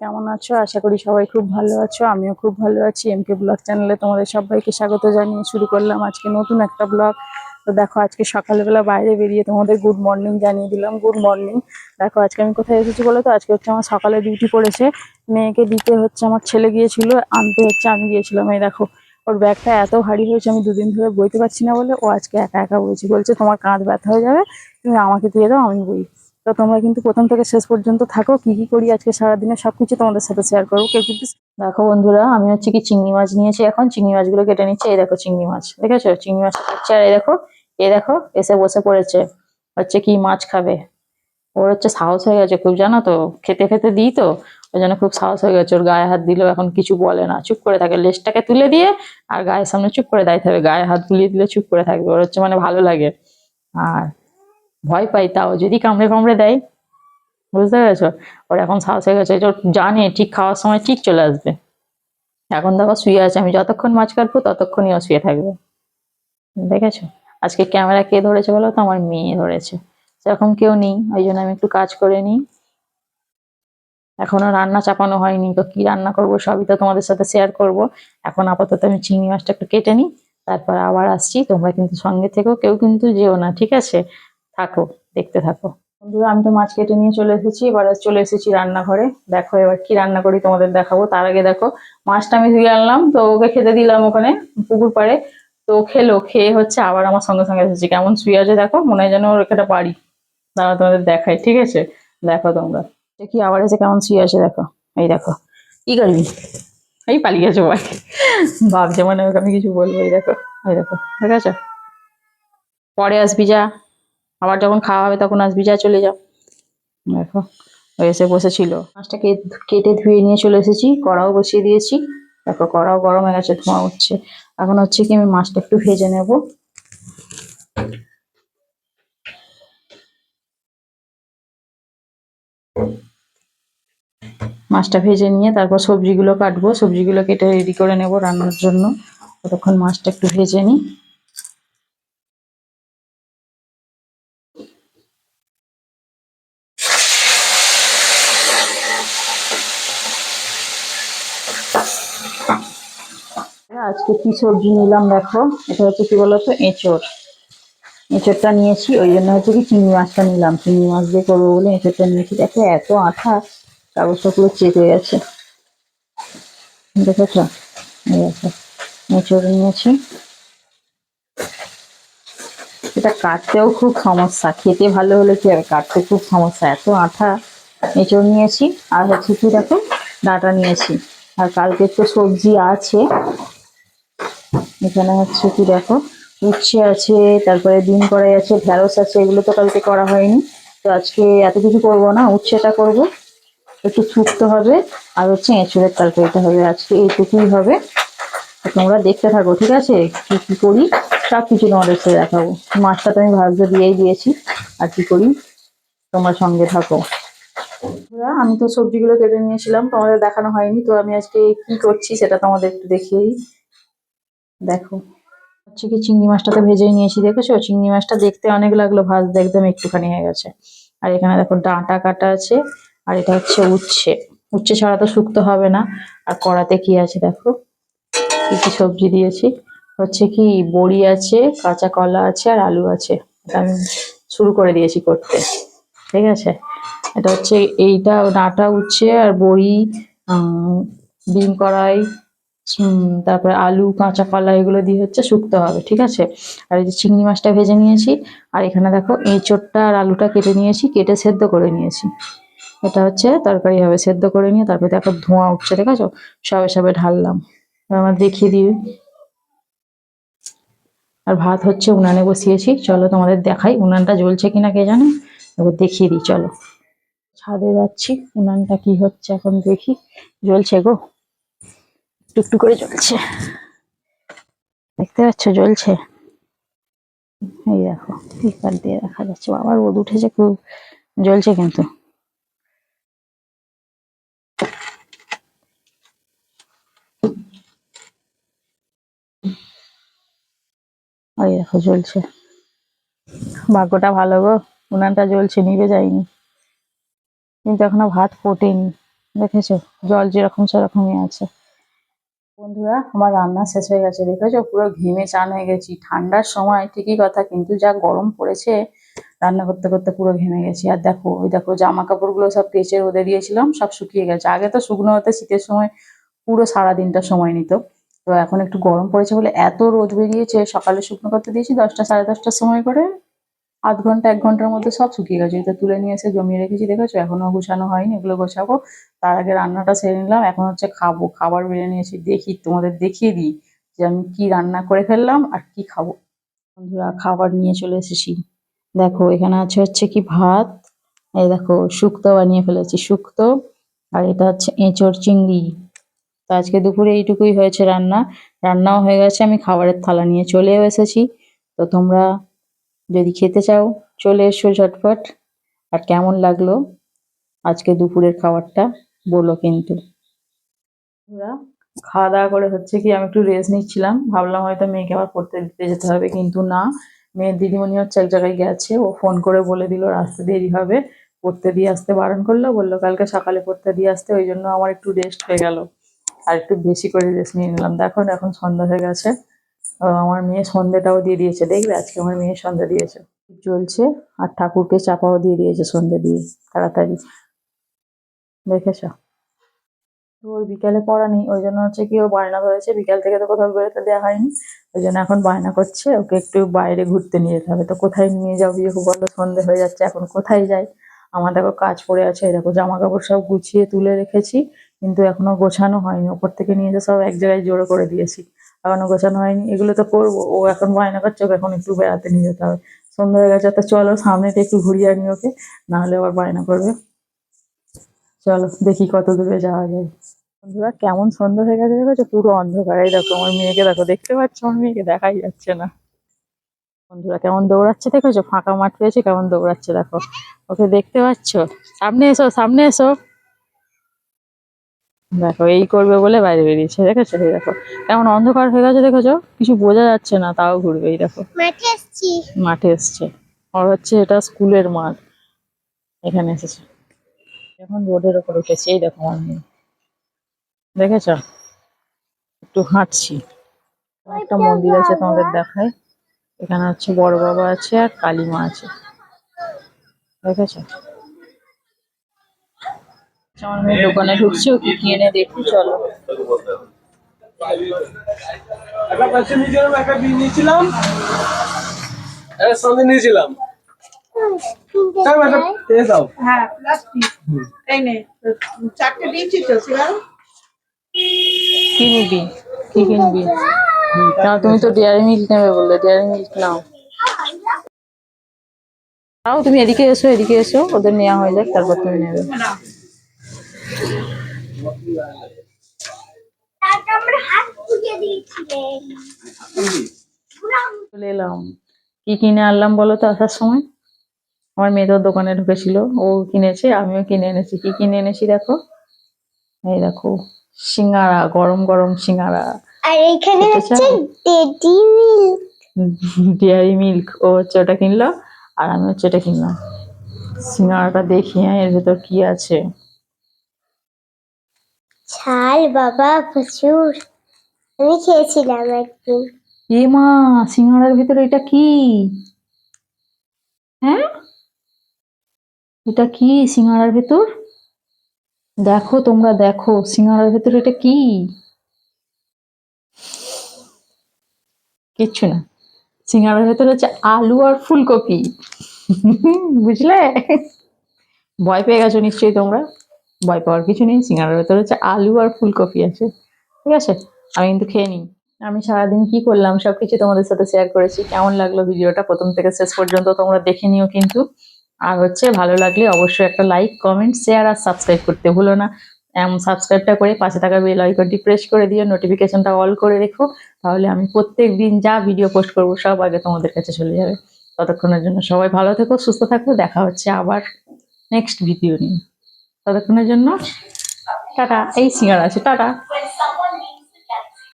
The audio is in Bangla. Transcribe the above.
কেমন আছো? আশা করি সবাই খুব ভালো আছো, আমিও খুব ভালো আছি। এমকে ব্লগ চ্যানেলে তোমাদের সবাইকে স্বাগত জানিয়ে শুরু করলাম আজকে নতুন একটা ব্লগ তো দেখো, আজকে সকালবেলা বাইরে বেরিয়ে তোমাদের গুড মর্নিং জানিয়ে দিলাম। গুড মর্নিং দেখো, আজকে আমি কোথায় এসেছি বলো তো? আজকে হচ্ছে আমার সকালে ডিউটি পড়েছে। মেয়েকে দিতে হচ্ছে, আমার ছেলে গিয়েছিল, আনতে হচ্ছে, আমি গিয়েছিলাম। এই দেখো ওর ব্যাগটা এত ভারী হয়েছে, আমি দুদিন ধরে বইতে পারছি না বলে, ও আজকে একা একা বইছি। বলছে, তোমার কাঁধ ব্যথা হয়ে যাবে, তুমি আমাকে দিয়ে দাও, আমি বই। তো তোমরা কিন্তু প্রথম থেকে শেষ পর্যন্ত থাকো, কি কি করি আজকে সারাদিনে সবকিছু তোমাদের সাথে শেয়ার করব। কেউ কিন্তু দেখো বন্ধুরা, আমি হচ্ছে কি চিংড়ি মাছ নিয়েছি এখন, চিংড়ি মাছগুলো কেটে নিচ্ছি, এই দেখো চিংড়ি মাছ, দেখেছ? চিংড়ি মাছ কাটছে আর এই দেখো এ দেখো, এসে বসে পড়েছে, হচ্ছে কি মাছ খাবে। ওর হচ্ছে সাহস হয়ে গেছে খুব, জানো তো? খেতে খেতে দিই তো ওই জন্য খুব সাহস হয়ে গেছে। ওর গায়ে হাত দিলেও এখন কিছু বলে না। চুপ করে থাকে। লেজটাকে তুলে দিয়ে আর গায়ের সামনে চুপ করে দাঁড়িয়ে থাকবে। গায়ে হাত বুলিয়ে দিলে চুপ করে থাকবে। ওর হচ্ছে মানে ভালো লাগে। আর ভয় পাই তাও। যদি কামড়ে কামড়ে দেয়, বুঝতে পেরেছ? ওর এখন সাহস হয়ে গেছে। ওর জানে ঠিক খাওয়ার সময় ঠিক চলে আসবে। এখন দেখো শুয়ে আছে। আমি যতক্ষণ মাছ কাটবো, ততক্ষণই ও শুয়ে থাকবে। দেখেছ? আজকে ক্যামেরা কে ধরেছে বলো তো? আমার মেয়ে ধরেছে। সেরকম কেউ নেই। ওই জন্য আমি একটু কাজ করে নিই। এখনও রান্না চাপানো হয়নি, তো কি রান্না করব সবই তো তোমাদের সাথে শেয়ার করব। এখন আপাতত আমি চিংড়ি মাছটা একটু কেটে নিই, তারপর আবার আসছি, তোমরা কিন্তু সঙ্গে থেকো, কেউ কিন্তু যেও না, ঠিক আছে? থাকো, দেখতে থাকো। বন্ধুরা, আমি তো মাছ কেটে নিয়ে চলে এসেছি, এবার চলে এসেছি রান্নাঘরে। দেখো এবার কি রান্না করি তোমাদের দেখাবো, তার আগে দেখো, মাছটা আমি ধুয়ে আনলাম, তো ওকে খেতে দিলাম ওখানে, পুকুর পাড়ে। তো খেলো, খেয়ে হচ্ছে আবার আমার সঙ্গে সঙ্গে এসেছি, কেমন শুয়ে আছে দেখো, মনে হয় যেন ওর একটা বাড়ি। দাঁড়া তোমাদের দেখায় ঠিক আছে? দেখো তোমরা। দেখি আবার এসে কেমন শুয়ে আছে দেখো। এই দেখো। কি করবি? এই পালিয়ে গেছো ভাই ভাবছে মানে ওকে আমি কিছু বলব এই দেখো এই দেখো। ঠিক আছে? পরে আসবি যা। আবার যখন খাওয়া হবে তখন আসবি যা চলে যাও। দেখো ও এসে বসেছিল। মাছটা কেটে ধুয়ে নিয়ে চলে এসেছি কড়াও বসিয়ে দিয়েছি। দেখো কড়াও গরম হয়ে গেছে ধোঁয়া উঠছে। এখন হচ্ছে কি আমি মাছটা একটু ভেজে নেব। মাছটা ভেজে নিয়ে তারপর সবজিগুলো কাটবো। সবজিগুলো কেটে রেডি করে নেব রান্নার জন্য। ততক্ষণ মাছটা একটু ভেজে নিই। আজকে কি সবজি নিলাম দেখো? এটা হচ্ছে কি বলতো? এঁচড়। এঁচড়টা নিয়েছি, ওই জন্য হচ্ছে কি চিংড়ি মাছটা নিলাম। চিংড়ি মাছ দিয়ে করব বলে এঁচড়টা নিয়েছি। দেখো এত আঠা। কাগজটা পুরো চেপে গেছে। দেখেছ? এই দেখো এঁচড় নিয়েছি। এটা কাটতেও খুব সমস্যা। খেতে ভালো হলে কি হবে কাটতে খুব সমস্যা? এত আঠা। এঁচড় নিয়েছি। আর হচ্ছে কি দেখো? ডাটা নিয়েছি। আর কালকে তো সবজি আছে। এখানে হচ্ছে কি দেখো? উচ্ছে আছে, তারপরে ডিম কড়াই আছে, ঢেঁড়স আছে। এগুলো তো কালকে করা হয়নি। তো আজকে এত কিছু করব না, উচ্ছেটা করব। একটু শুক্তো হবে আর হচ্ছে এঁচুড়ের তরকারিটা হবে, আজকে এইটুকুই হবে। তোমরা দেখতে থাকো, ঠিক আছে? কি কি করি? সব কিছু তোমাদের সাথে দেখাবো। মাছটা তো আমি ভাজতে দিয়েই দিয়েছি। আর কি করি? তোমরা সঙ্গে থাকো। আমি তো সবজিগুলো কেটে নিয়েছিলাম, তোমাদের দেখানো হয়নি। তো আমি আজকে কি করছি সেটা তোমাদের একটু দেখিয়ে দিই। দেখো, হচ্ছে কি চিংড়ি মাছটা তো ভেজেই নিয়েছি, দেখেছ? চিংড়ি মাছটা দেখতে অনেক লাগল, ভাজতে একদম একটুখানি হয়ে গেছে। আর এখানে দেখো ডাঁটা কাটা আছে। আর এটা হচ্ছে উচ্ছে। উচ্ছে ছাড়া তো শুক্তো হবে না। আর কড়াতে কি আছে দেখো? কি কি সবজি দিয়েছি? হচ্ছে কি বড়ি আছে, কাঁচা কলা আছে, আর আলু আছে। এটা আমি শুরু করে দিয়েছি করতে। ঠিক আছে? এটা হচ্ছে এইটা, ডাঁটা, উচ্ছে, আর বড়ি ডিম কড়াই তারপরে আলু, কাঁচা কলা, এগুলো দিয়ে হচ্ছে শুক্তো হবে। ঠিক আছে? আর এই যে চিংড়ি মাছটা ভেজে নিয়েছি। আর এখানে দেখো এঁচোড়টা আর আলুটা কেটে নিয়েছি, কেটে সেদ্ধ করে নিয়েছি। এটা হচ্ছে তরকারি হবে, সেদ্ধ করে নিয়ে তারপরে দেখো ধোঁয়া উঠছে, দেখেছ? সবে সবে ঢাললাম। আমার দেখিয়ে দিই। আর ভাত হচ্ছে উনানে বসিয়েছি। চলো তোমাদের দেখাই উনানটা জ্বলছে কিনা কে জানে? এবার দেখিয়ে দিই, চলো। ছাদে যাচ্ছি, উনানটা কি হচ্ছে এখন দেখি। জ্বলছে গো। টুকটু করে জ্বলছে। দেখতে পাচ্ছ? জ্বলছে। এই দেখো দিয়ে দেখা যাচ্ছে। বাবার রোদ উঠেছে খুব। জ্বলছে কিন্তু। ওই দেখো, জ্বলছে। ভাগ্যটা ভালো গো, উনানটা জ্বলছে, নিভে যায়নি। কিন্তু এখনও ভাত ফোটেনি, দেখেছ? জল যেরকম সেরকমই আছে। বন্ধুরা, আমার রান্না শেষ হয়ে গেছে, দেখেছ? পুরো ঘেমে চান হয়ে গেছি। ঠান্ডার সময়, ঠিকই কথা, কিন্তু যা গরম পড়েছে, রান্না করতে করতে পুরো ঘেমে গেছি। আর দেখো, ওই দেখো জামা কাপড়গুলো সব কেচে রোদে দিয়েছিলাম, সব শুকিয়ে গেছে। আগে তো শুকনো হতে শীতের সময়, পুরো সারা দিনটা সময় নিত। তো এখন একটু গরম পড়েছে বলে এত রোদ বেরিয়েছে, সকালে শুকনো করতে দিয়েছি, দশটা সাড়ে দশটার সময় করে আধ ঘণ্টা, এক ঘণ্টার মধ্যে সব শুকিয়ে গেছে। এটা তুলে নিয়ে এসে জমিয়ে রেখেছি, দেখেছ? এখনও গোছানো হয়নি, এগুলো গোছাবো। তার আগে রান্নাটা সেরে নিলাম, এখন হচ্ছে খাব। খাবার বেড়ে নিয়েছি, দেখি, তোমাদের দেখিয়ে দিই যে আমি কি রান্না করে ফেললাম আর কি খাব। বন্ধুরা, খাবার নিয়ে চলে এসেছি। দেখো, এখানে আছে হচ্ছে কি ভাত, এই দেখো, শুক্তো বানিয়ে ফেলেছি, শুক্তো। আর এটা হচ্ছে এঁচড় চিংড়ি। তো আজকে দুপুরে এইটুকুই হয়েছে রান্না। রান্নাও হয়ে গেছে, আমি খাবারের থালা নিয়ে চলেও এসেছি। তো তোমরা যদি খেতে চাও, চলে এসো ঝটফট আর কেমন লাগল আজকে দুপুরের খাবারটা, বলো কিন্তু। খাওয়া দাওয়া করে হচ্ছে কি, আমি একটু রেস্ট নিচ্ছিলাম। ভাবলাম হয়তো মেয়েকে আবার পড়তে দিতে যেতে হবে, কিন্তু না। মেয়ের দিদিমণি হচ্ছে এক জায়গায় গেছে, ও ফোন করে বলে দিল, আসতে দেরি হবে। পড়তে দিয়ে আসতে বারণ করল, বলল কালকে সকালে পড়তে দিয়ে আসতে, ওই জন্য আমার একটু রেস্ট হয়ে গেল। আর একটু বেশি করে রেস্ট নিয়ে নিলাম। দেখো, এখন সন্ধ্যা হয়ে গেছে। আমার মেয়ে সন্ধ্যেটাও দিয়ে দিয়েছে। দেখবে আজকে আমার মেয়ে সন্ধ্যা দিয়েছে। চলছে, আর ঠাকুরকে চাপাও দিয়ে দিয়েছে সন্ধ্যে দিয়ে, তাড়াতাড়ি। দেখেছ? তো ওই বিকালে পড়া নেই, ওই জন্য হচ্ছে কি ও বায়না ধরেছে। বিকাল থেকে তো কোথাও বেরোতে দেওয়া হয়নি। ওই জন্য এখন বায়না করছে। ওকে একটু বাইরে ঘুরতে নিয়ে যেতে হবে। তো কোথায় নিয়ে যাও বিয়ে বলল সন্ধে হয়ে যাচ্ছে। এখন কোথায় যাই আমার দেখো কাজ পড়ে আছে দেখো জামা কাপড় সব গুছিয়ে তুলে রেখেছি, কিন্তু এখনও গোছানো হয়নি। ওপর থেকে নিয়ে এসে সব এক জায়গায় জোড়ো করে দিয়েছি। এখনও গোছানো হয়নি। এগুলো তো করব। ও এখন বায়না করছে ওকে এখন একটু বেড়াতে নিয়ে যেতে হবে। সন্ধ্যা হয়ে গেছে, তো চলো সামনেটা একটু ঘুরিয়ে আনি ওকে, নাহলে আবার বায়না করবে। চলো, দেখি কত দূরে যাওয়া যায়। বন্ধুরা, কেমন সন্ধ্যা হয়ে গেছে দেখেছ? পুরো অন্ধকার। এই দেখো, আমার মেয়েকে দেখো, দেখতে পাচ্ছ? আমার মেয়েকে দেখাই যাচ্ছে না। বন্ধুরা কেমন দৌড়াচ্ছে দেখেছ ফাঁকা মাঠ পেয়েছে কেমন দৌড়াচ্ছে দেখো। ওকে দেখতে পাচ্ছ? সামনে এসো সামনে এসো। দেখো এই করবে বলে বাইরে বেরিয়েছে দেখেছ? এই দেখো কেমন অন্ধকার হয়ে গেছে দেখেছ? কিছু বোঝা যাচ্ছে না তাও ঘুরবে এই দেখো। মাঠে এসছি। আর হচ্ছে এটা স্কুলের মাঠ এখানে এসেছে। এখন রোডের ওপর উঠেছে এই দেখো আমার মেয়ে দেখেছ? একটু হাঁটছি। একটা মন্দির আছে তোমাদের দেখায়। এখানে হচ্ছে বড় বাবা আছে আর কালী মা আছে। দেখেছ? আমার মেয়ে দোকানে ঢুকছে ও কি কি এনে দেখি চলো। একটা পাশে নিয়েছিলাম। একটা নিয়েছিলাম সঙ্গে দাও। হ্যাঁ প্লাস্টিক এই নে চারটে দিয়েছি তো সিরাল কি নিবি? কি কিনবি? না তুমি তো ডেয়ারি মিল্ক নেবে বললে ডেয়ারি মিল্ক নাও। নাও, তুমি এদিকে এসো এদিকে এসো, ওদের নেওয়া হয়ে যাক, তারপর তুমি নেবে। চলে এলাম। কি কিনে আনলাম বলো তো আসার সময়? আমার মেয়ে তো দোকানে ঢুকেছিল, ও কিনেছে, আমিও কিনে এনেছি। কি কিনে এনেছি দেখো? এই দেখো। সিঙ্গারা গরম গরম সিঙ্গারা। আর এখানে হচ্ছে ডেডি মিল্ক ডেয়ারি মিল্ক ও হচ্ছে ওটা কিনলো আর আমি হচ্ছে এটা কিনলাম। সিঙ্গারাটা দেখি হ্যাঁ এর ভেতর কি আছে। ছাল বাবা প্রচুর। আমি খেয়েছিলাম একদিন। এ মা সিঙ্গারার ভিতরে এটা কি? হ্যাঁ? এটা কি সিঙ্গারার ভেতর? দেখো তোমরা দেখো, সিঙ্গারার ভেতরে এটা কি? কিচ্ছু না। সিঙ্গারার ভেতর হচ্ছে আলু আর ফুলকপি। বুঝলে? ভয় পেয়ে গেছো নিশ্চয়ই তোমরা? ভয় পাওয়ার কিছু নেই, সিঙ্গারার ভেতর হচ্ছে আলু আর ফুলকপি আছে। ঠিক আছে? আমি কিন্তু খেয়ে নিই। আমি সারাদিন কি করলাম, সবকিছু তোমাদের সাথে শেয়ার করেছি। কেমন লাগল ভিডিওটা? প্রথম থেকে শেষ পর্যন্ত তোমরা দেখে নিও কিন্তু। আর হচ্ছে ভালো লাগলে অবশ্যই একটা লাইক কমেন্ট শেয়ার আর সাবস্ক্রাইব করতে ভুলো না। সাবস্ক্রাইবটা করে পাশে থাকা বেল আইকনটি প্রেস করে দিও নোটিফিকেশনটা অল করে রেখো। তাহলে আমি প্রত্যেক দিন যা ভিডিও পোস্ট করব সব আগে তোমাদের কাছে চলে যাবে। ততক্ষণের জন্য সবাই ভালো থেকো, সুস্থ থাকো, দেখা হচ্ছে আবার নেক্সট ভিডিও নিয়ে। ততক্ষণের জন্য টাটা, এই সিঙ্গার আছে, টাটা।